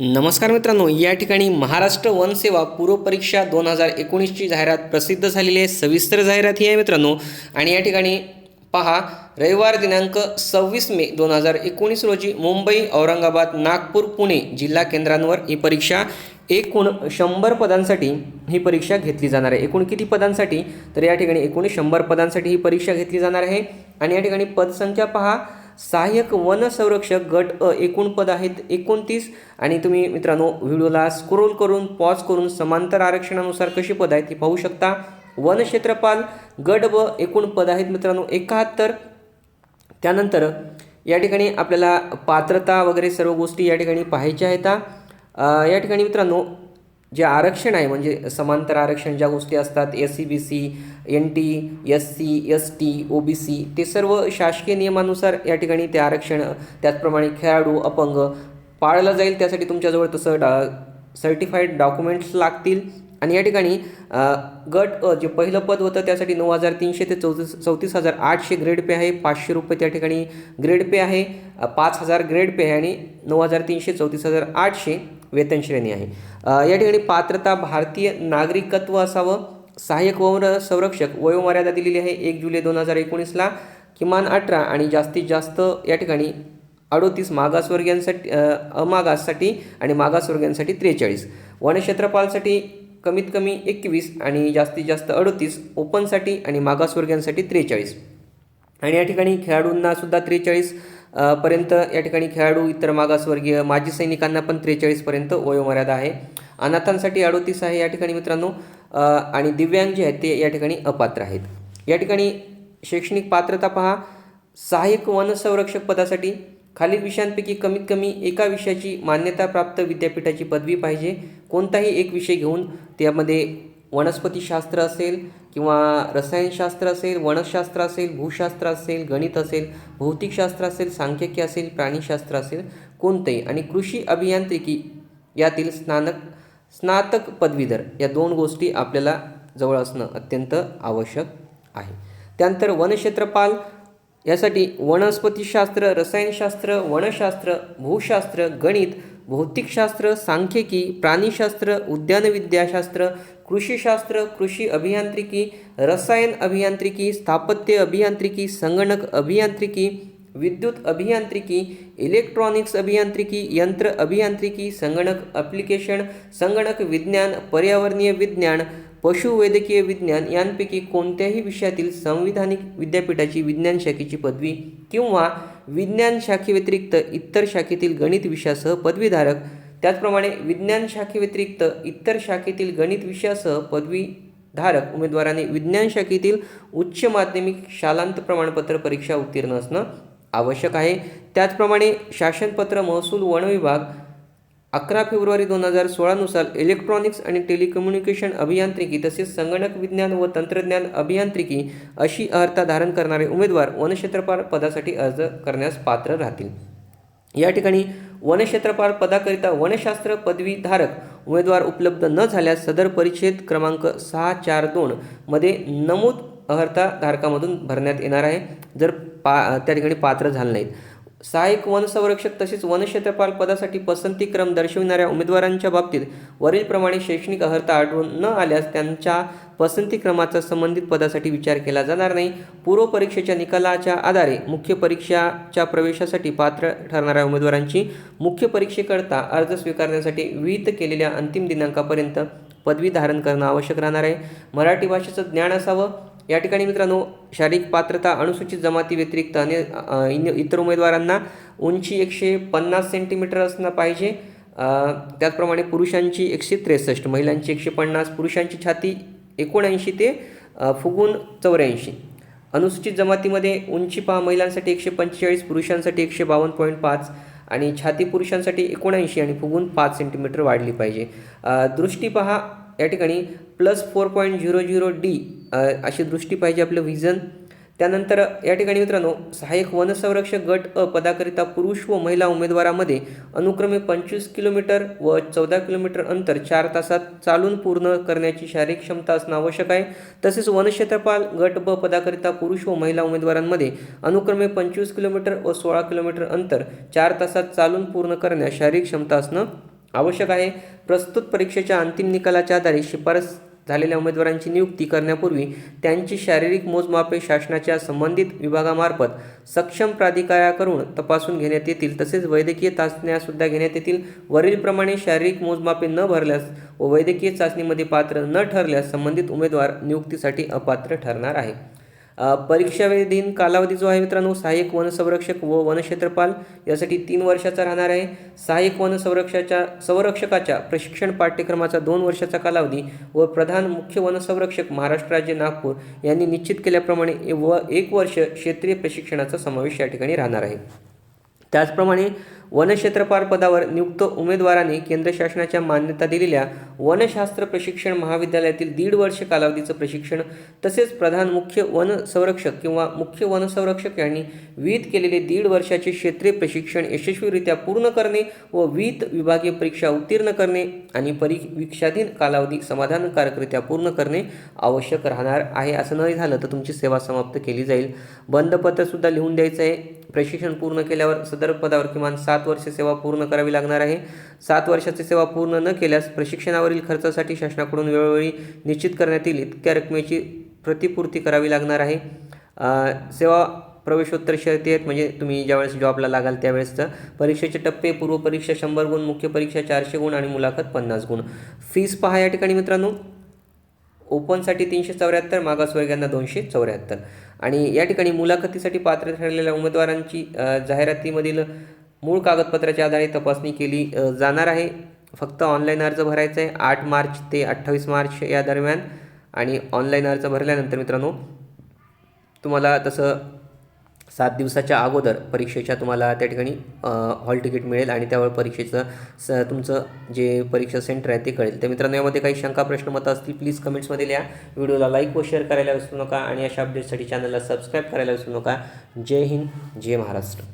नमस्कार मित्रांनो या ठिकाणी महाराष्ट्र वन सेवा पूर्व परीक्षा दोन हजार एकोणीसची जाहिरात प्रसिद्ध झालेली आहे सविस्तर जाहिरात ही आहे मित्रांनो. आणि या ठिकाणी पहा रविवार दिनांक सव्वीस मे दोन हजार एकोणीस रोजी मुंबई औरंगाबाद नागपूर पुणे जिल्हा केंद्रांवर ही परीक्षा. एकूण शंभर पदांसाठी ही परीक्षा घेतली जाणार आहे. एकूण किती पदांसाठी? तर या ठिकाणी एकूण शंभर पदांसाठी ही परीक्षा घेतली जाणार आहे. आणि या ठिकाणी पदसंख्या पहा सहाय्यक वन संरक्षक गट अ एकूण पद आहेत एकोणतीस. आणि तुम्ही मित्रांनो व्हिडिओला स्क्रोल करून पॉज करून समांतर आरक्षणानुसार कशी पद आहेत ती पाहू शकता. वन क्षेत्रपाल गट व एकूण पद आहेत मित्रांनो एकाहत्तर. त्यानंतर या ठिकाणी आपल्याला पात्रता वगैरे सर्व गोष्टी या ठिकाणी पाहायच्या आहेत. या ठिकाणी मित्रांनो जे आरक्षण आहे म्हणजे समांतर आरक्षण ज्या गोष्टी असतात S C B C N T S C S T O B C ते सर्व शासकीय नियमानुसार या ठिकाणी ते आरक्षण त्याचप्रमाणे खेळाडू अपंग पाळलं जाईल. त्यासाठी तुमच्याजवळ तसं डा सर्टिफाईड डॉक्युमेंट्स लागतील. आणि या ठिकाणी गट अ, जे पहिलं पद होतं त्यासाठी नऊ हजार तीनशे ते चौतीस चौतीस हजार आठशे ग्रेड पे आहे पाचशे रुपये त्या ठिकाणी ग्रेड पे आहे पाच हजार ग्रेड पे आहे आणि नऊ हजार तीनशे चौतीस हजार आठशे वेतन श्रेणी आहे. या ठिकाणी पात्रता भारतीय नागरिकत्व असावं सहाय्यक वन संरक्षक वयोमर्यादा दिलेली आहे एक जुलै दोन हजार एकोणीसला किमान अठरा आणि जास्तीत जास्त या ठिकाणी अडोतीस मागासवर्गीयांसाठी अमागाससाठी आणि मागासवर्गीयांसाठी त्रेचाळीस. वनक्षेत्रपालसाठी कमीत कमी एकवीस आणि जास्तीत जास्त अडतीस ओपनसाठी आणि मागासवर्गीयांसाठी त्रेचाळीस. आणि या ठिकाणी खेळाडूंना सुद्धा त्रेचाळीस पर्यंत या ठिकाणी खेळाडू इतर मागासवर्गीय माजी सैनिकांना पण त्रेचाळीसपर्यंत वयोमर्यादा आहे. अनाथांसाठी अडोतीस आहे या ठिकाणी मित्रांनो आणि दिव्यांग जे आहेत ते या ठिकाणी अपात्र आहेत. या ठिकाणी शैक्षणिक पात्रता पहा. सहाय्यक वनसंरक्षक पदासाठी खालील विषयांपैकी कमीत कमी एका विषयाची मान्यताप्राप्त विद्यापीठाची पदवी पाहिजे. कोणताही एक विषय घेऊन त्यामध्ये वनस्पतीशास्त्र असेल किंवा रसायनशास्त्र असेल वनशास्त्र असेल भूशास्त्र असेल गणित असेल भौतिकशास्त्र असेल सांख्यिकी असेल प्राणीशास्त्र असेल कोणतंही. आणि कृषी अभियांत्रिकी यातील स्नानक स्नातक पदवीधर या दोन गोष्टी आपल्याला जवळ असणं अत्यंत आवश्यक आहे. त्यानंतर वनक्षेत्रपाल यासाठी वनस्पतीशास्त्र रसायनशास्त्र वनशास्त्र भूशास्त्र गणित भौतिकशास्त्र सांख्यिकी प्राणीशास्त्र उद्यानविद्याशास्त्र कृषीशास्त्र कृषी अभियांत्रिकी रसायन अभियांत्रिकी स्थापत्य अभियांत्रिकी संगणक अभियांत्रिकी विद्युत अभियांत्रिकी इलेक्ट्रॉनिक्स अभियांत्रिकी यंत्र अभियांत्रिकी संगणक ॲप्लिकेशन संगणक विज्ञान पर्यावरणीय विज्ञान पशुवैद्यकीय विज्ञान यांपैकी कोणत्याही विषयातील संविधानिक विद्यापीठाची विज्ञान शाखेची पदवी किंवा विज्ञान शाखेव्यतिरिक्त इतर शाखेतील गणित विषयासह पदवीधारक त्याचप्रमाणे विज्ञान शाखेव्यतिरिक्त इतर शाखेतील गणित विषयासह पदवीधारक उमेदवाराने विज्ञान शाखेतील उच्च माध्यमिक शालांत प्रमाणपत्र परीक्षा उत्तीर्ण असणं आवश्यक आहे. त्याचप्रमाणे शासनपत्र महसूल वन विभाग अकरा फेब्रुवारी दोन हजार सोळानुसार इलेक्ट्रॉनिक्स आणि टेलिकम्युनिकेशन अभियांत्रिकी तसेच संगणक विज्ञान व तंत्रज्ञान अभियांत्रिकी अशी अर्हता धारण करणारे उमेदवार वनक्षेत्रपाल पदासाठी अर्ज करण्यास पात्र राहतील. या ठिकाणी वनक्षेत्रपाल पदाकरिता वनशास्त्र पदवीधारक उमेदवार उपलब्ध न झाल्यास सदर परिच्छेद क्रमांक सहा चार दोन मध्ये नमूद अर्हता धारकामधून भरण्यात येणार आहे. जर पा त्या ठिकाणी पात्र झाले नाहीत. सहाय्यक वनसंरक्षक तसेच वनक्षेत्रपाल पदासाठी पसंती क्रम दर्शविणाऱ्या उमेदवारांच्या बाबतीत वरीलप्रमाणे शैक्षणिक अर्हता आढळून न आल्यास त्यांच्या पसंती क्रमाचा संबंधित पदासाठी विचार केला जाणार नाही. पूर्व परीक्षेच्या निकालाच्या आधारे मुख्य परीक्षाच्या प्रवेशासाठी पात्र ठरणाऱ्या उमेदवारांची मुख्य परीक्षेकरता अर्ज स्वीकारण्यासाठी विहित केलेल्या अंतिम दिनांकापर्यंत पदवी धारण करणं आवश्यक राहणार आहे. मराठी भाषेचं ज्ञान असावं या ठिकाणी मित्रांनो शारीरिक पात्रता अनुसूचित जमाती व्यतिरिक्त अन्य इतर उमेदवारांना उंची एकशे पन्नास सेंटीमीटर असणं पाहिजे. त्याचप्रमाणे पुरुषांची एकशे त्रेसष्ट महिलांची एकशे पन्नास पुरुषांची छाती एकोणऐंशी ते फुगून चौऱ्याऐंशी. अनुसूचित जमातीमध्ये उंची पहा महिलांसाठी एकशे पंचेचाळीस पुरुषांसाठी एकशे बावन्न पॉईंट पाच आणि छाती पुरुषांसाठी एकोणऐंशी आणि फुगून पाच सेंटीमीटर वाढली पाहिजे. दृष्टी पहा या ठिकाणी plus four point zero zero D अशी दृष्टी पाहिजे आपलं व्हिजन त्यानंतर या ठिकाणी मित्रांनो सहाय्यक वनसंरक्षक गट अ पदाकरिता पुरुष व महिला उमेदवारामध्ये अनुक्रमे पंचवीस किलोमीटर व चौदा किलोमीटर अंतर चार तासात चालून पूर्ण करण्याची शारीरिक क्षमता असणं आवश्यक आहे. तसेच वनक्षेत्रपाल गट ब पदाकरिता पुरुष व महिला उमेदवारांमध्ये अनुक्रमे पंचवीस किलोमीटर व सोळा किलोमीटर अंतर चार तासात चालून पूर्ण करण्यास शारीरिक क्षमता असणं आवश्यक आहे. प्रस्तुत परीक्षेच्या अंतिम निकालाच्या आधारे शिफारस झालेल्या उमेदवारांची नियुक्ती करण्यापूर्वी त्यांची शारीरिक मोजमापे शासनाच्या संबंधित विभागामार्फत सक्षम प्राधिकाऱ्याकडून तपासून घेण्यात येतील. तसेच वैद्यकीय चाचण्यासुद्धा घेण्यात येतील. वरीलप्रमाणे शारीरिक मोजमापे न भरल्यास व वैद्यकीय चाचणीमध्ये पात्र न ठरल्यास संबंधित उमेदवार नियुक्तीसाठी अपात्र ठरणार आहे. परीक्षावेधीन कालावधी जो आहे मित्रांनो सहाय्यक वनसंरक्षक व वनक्षेत्रपाल यासाठी तीन वर्षाचा राहणार आहे. सहाय्यक वनसंरक्षाच्या संरक्षकाच्या प्रशिक्षण पाठ्यक्रमाचा दोन वर्षाचा कालावधी व प्रधान मुख्य वनसंरक्षक महाराष्ट्र राज्य नागपूर यांनी निश्चित केल्याप्रमाणे व एक वर्ष क्षेत्रीय प्रशिक्षणाचा समावेश या ठिकाणी राहणार आहे. त्याचप्रमाणे वनक्षेत्रपाल पदावर नियुक्त उमेदवाराने केंद्र शासनाच्या मान्यता दिलेल्या वनशास्त्र प्रशिक्षण महाविद्यालयातील दीड वर्ष कालावधीचं प्रशिक्षण तसेच प्रधान मुख्य वन संरक्षक किंवा मुख्य वनसंरक्षक यांनी विहित केलेले दीड वर्षाचे क्षेत्रीय प्रशिक्षण यशस्वीरित्या पूर्ण करणे व विहित विभागीय परीक्षा उत्तीर्ण करणे आणि परीक्षाधीन कालावधी समाधानकारकरित्या पूर्ण करणे आवश्यक राहणार आहे. असं नाही झालं तर तुमची सेवा समाप्त केली जाईल. बंदपत्रसुद्धा लिहून द्यायचं आहे प्रशिक्षण पूर्ण केल्यावर सदर पदावर किमान सात सात वर्ष सेवा पूर्ण करावी लागणार आहे. सात वर्षाची सेवा पूर्ण न केल्यास प्रशिक्षणावरील खर्चासाठी शासनाकडून वेळोवेळी निश्चित करण्यात येईल इतक्या रकमेची प्रतिपूर्ती करावी लागणार आहे. सेवा प्रवेशोत्तर शर्ती आहेत म्हणजे तुम्ही ज्यावेळेस जॉबला लागाल त्यावेळेसचं. परीक्षेचे टप्पे पूर्व परीक्षा शंभर गुण मुख्य परीक्षा चारशे गुण आणि मुलाखत पन्नास गुण. फीस पहा या ठिकाणी मित्रांनो. ओपनसाठी तीनशे चौऱ्याहत्तर मागासवर्गीयांना दोनशे चौऱ्याहत्तर. आणि या ठिकाणी मुलाखतीसाठी पात्र ठरलेल्या उमेदवारांची जाहिरातीमधील मूळ कागदपत्राच्या आधारे तपासणी केली जाणार आहे. फक्त ऑनलाईन अर्ज भरायचा आहे. आठ मार्च ते अठ्ठावीस मार्च या दरम्यान आणि ऑनलाईन अर्ज भरल्यानंतर मित्रांनो तुम्हाला तसं सात दिवसाच्या अगोदर परीक्षेच्या तुम्हाला त्या ठिकाणी हॉल तिकीट मिळेल आणि त्यावर परीक्षेचं स तुमचं जे परीक्षा सेंटर आहे ते कळेल. तर मित्रांनो यामध्ये काही शंका प्रश्न मतं असतील प्लीज कमेंट्समध्ये लिहा. व्हिडिओला लाईक व शेअर करायला विसरू नका आणि अशा अपडेट्ससाठी चॅनलला सबस्क्राईब करायला विसरू नका. जय हिंद जय महाराष्ट्र.